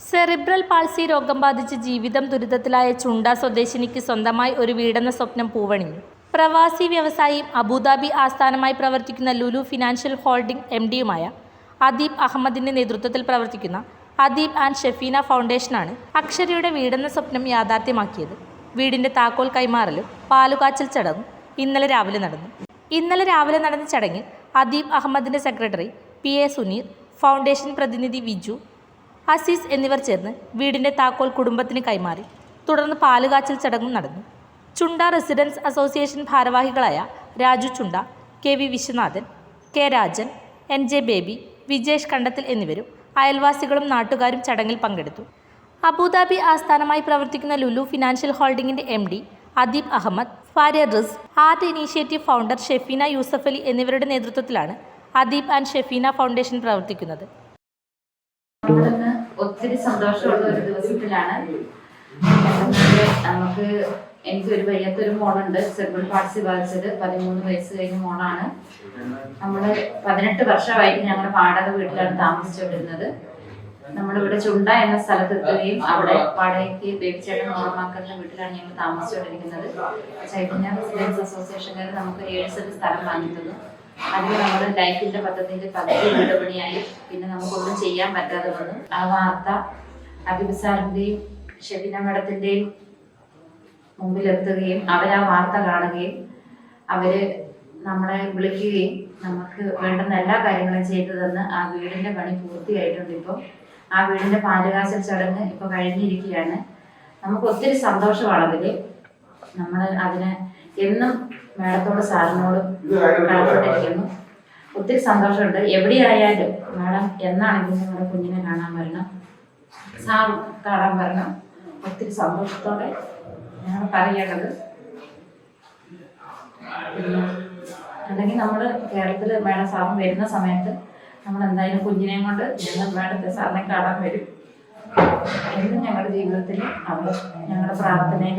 Cerebral palsy രോഗം ബാധിച്ച് ജീവിതം ദുരിതത്തിലായ ചുണ്ട സ്വദേശിനിക്ക് സ്വന്തമായി ഒരു വീടെന്ന സ്വപ്നം പൂവണിഞ്ഞു പ്രവാസി വ്യവസായിയും അബുദാബി ആസ്ഥാനമായി പ്രവർത്തിക്കുന്ന ലുലു ഫിനാൻഷ്യൽ ഹോൾഡിംഗ് എം ഡിയുമായ അദീബ് അഹമ്മദിന്റെ നേതൃത്വത്തിൽ പ്രവർത്തിക്കുന്ന അദീബ് ആൻഡ് ഷെഫീന ഫൗണ്ടേഷനാണ് അക്ഷരയുടെ വീടെന്ന സ്വപ്നം യാഥാർത്ഥ്യമാക്കിയത്. വീടിന്റെ താക്കോൽ കൈമാറലും പാലുകാച്ചൽ ചടങ്ങും ഇന്നലെ രാവിലെ നടന്നു. ഇന്നലെ രാവിലെ നടന്ന ചടങ്ങിൽ അദീബ് അഹമ്മദിന്റെ secretary P A Suneer foundation പ്രതിനിധി വിജു അസീസ് എന്നിവർ ചേർന്ന് വീടിന്റെ താക്കോൽ കുടുംബത്തിന് കൈമാറി. തുടർന്ന് പാലുകാച്ചൽ ചടങ്ങും നടന്നു. ചുണ്ട റെസിഡൻസ് അസോസിയേഷൻ ഭാരവാഹികളായ Raju Chunda K V Viswanathan K Rajan N J Baby Vijesh Kandathil എന്നിവരും അയൽവാസികളും നാട്ടുകാരും ചടങ്ങിൽ പങ്കെടുത്തു. അബുദാബി ആസ്ഥാനമായി പ്രവർത്തിക്കുന്ന ലുലു ഫിനാൻഷ്യൽ ഹോൾഡിംഗിന്റെ എം ഡി അദീബ് അഹമ്മദ് ഫാരിയ റിസ് art initiative founder Shafeena Yusuf Ali എന്നിവരുടെ നേതൃത്വത്തിലാണ് അദീബ് ആൻഡ് ഷെഫീന ഫൗണ്ടേഷൻ പ്രവർത്തിക്കുന്നത്. ഒത്തിരി സന്തോഷമുള്ള ഒരു ദിവസത്തിലാണ്. നമുക്ക് എനിക്ക് ഒരു വയ്യാത്തൊരു മോളുണ്ട്. സെർബിൾ പാർട്സി ബാധിച്ചത് പതിമൂന്ന് വയസ്സ് കഴിഞ്ഞ മോളാണ്. നമ്മൾ പതിനെട്ട് വർഷമായിട്ട് ഞങ്ങളുടെ വാടക വീട്ടിലാണ് താമസിച്ചുകൊണ്ടിരുന്നത്. നമ്മളിവിടെ ചുണ്ട എന്ന സ്ഥലത്ത് എത്തുകയും അവിടെ വാടകയ്ക്ക് ബേബിച്ചേട്ടൻ മോണമാക്കുന്ന വീട്ടിലാണ് ഞങ്ങൾ താമസിച്ചുകൊണ്ടിരിക്കുന്നത്. ചൈതന്യ റെസിഡൻസ് അസോസിയേഷൻകാർ നമുക്ക് ഏഴ് സെന്റ് സ്ഥലം വാങ്ങി അതിൽ നമ്മൾ ലൈഫിന്റെ പദ്ധതിന്റെ പകുതി വിടപണിയായി പിന്നെ നമുക്കൊന്നും ചെയ്യാൻ പറ്റാതെ വന്നു ആ വാർത്ത അബിബ് സാറിന്റെയും ഷെബിന മേഡത്തിന്റെയും മുമ്പിലെത്തുകയും അവർ ആ വാർത്ത കാണുകയും അവർ നമ്മളെ വിളിക്കുകയും നമുക്ക് വേണ്ടുന്ന എല്ലാ കാര്യങ്ങളും ചെയ്തു തന്ന് ആ വീടിന്റെ പണി പൂർത്തിയായിട്ടുണ്ട് ഇപ്പോൾ ആ വീടിന്റെ പാലുകാശൽ ചടങ്ങ് ഇപ്പൊ കഴിഞ്ഞിരിക്കുകയാണ്. നമുക്ക് ഒത്തിരി സന്തോഷമാണ് അതിൽ. നമ്മൾ അതിന് എന്നും മാഡത്തോട് സാറിനോടും കടപ്പെട്ടിരിക്കുന്നു. ഒത്തിരി സന്തോഷമുണ്ട്. എവിടെയായാലും മാഡം എന്നാണെങ്കിലും നമ്മുടെ കുഞ്ഞിനെ കാണാൻ വരണം. സാർ കാണാൻ വരണം. ഒത്തിരി സന്തോഷത്തോടെ ഞങ്ങൾ പറയേണ്ടത്. അല്ലെങ്കിൽ നമ്മൾ കേരളത്തിൽ മാഡം സാറും വരുന്ന സമയത്ത് നമ്മൾ എന്തായാലും കുഞ്ഞിനെയും കൊണ്ട് ഞങ്ങൾ മാഡത്തെ സാറിനെ കാണാൻ വരും. എന്നും ഞങ്ങളുടെ ജീവിതത്തിൽ അവർ പ്രാർത്ഥനയിൽ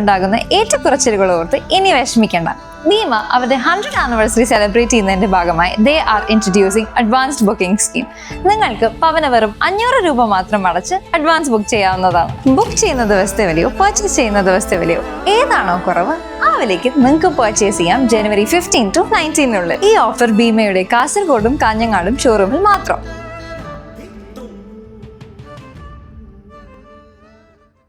ഉണ്ടാകും ഏറ്റക്കുറച്ചിലുകൾ ഓർത്ത് ഇനി വിഷമിക്കേണ്ട. ഭീമ അവരുടെ ഹൺഡ്രഡ് ആനിവേഴ്സറി സെലിബ്രേറ്റ് ചെയ്യുന്നതിന്റെ ഭാഗമായി they are introducing advance booking scheme നിങ്ങൾക്ക് പവന വെറും അഞ്ഞൂറ് രൂപ മാത്രം അടച്ച് അഡ്വാൻസ് ബുക്ക് ചെയ്യാവുന്നതാണ്. ബുക്ക് ചെയ്യുന്ന ദിവസത്തെ വിലയോ പർച്ചേസ് ചെയ്യുന്ന ദിവസത്തെ വിലയോ ഏതാണോ കുറവ് ആ വിലയ്ക്ക് നിങ്ങൾക്ക് പർച്ചേസ് ചെയ്യാം ജനുവരി ഫിഫ്റ്റീൻ ടു നയന്റീനുള്ളിൽ ഈ ഓഫർ ഭീമയുടെ കാസർഗോഡും കാഞ്ഞങ്ങാടും ഷോറൂമിൽ മാത്രം.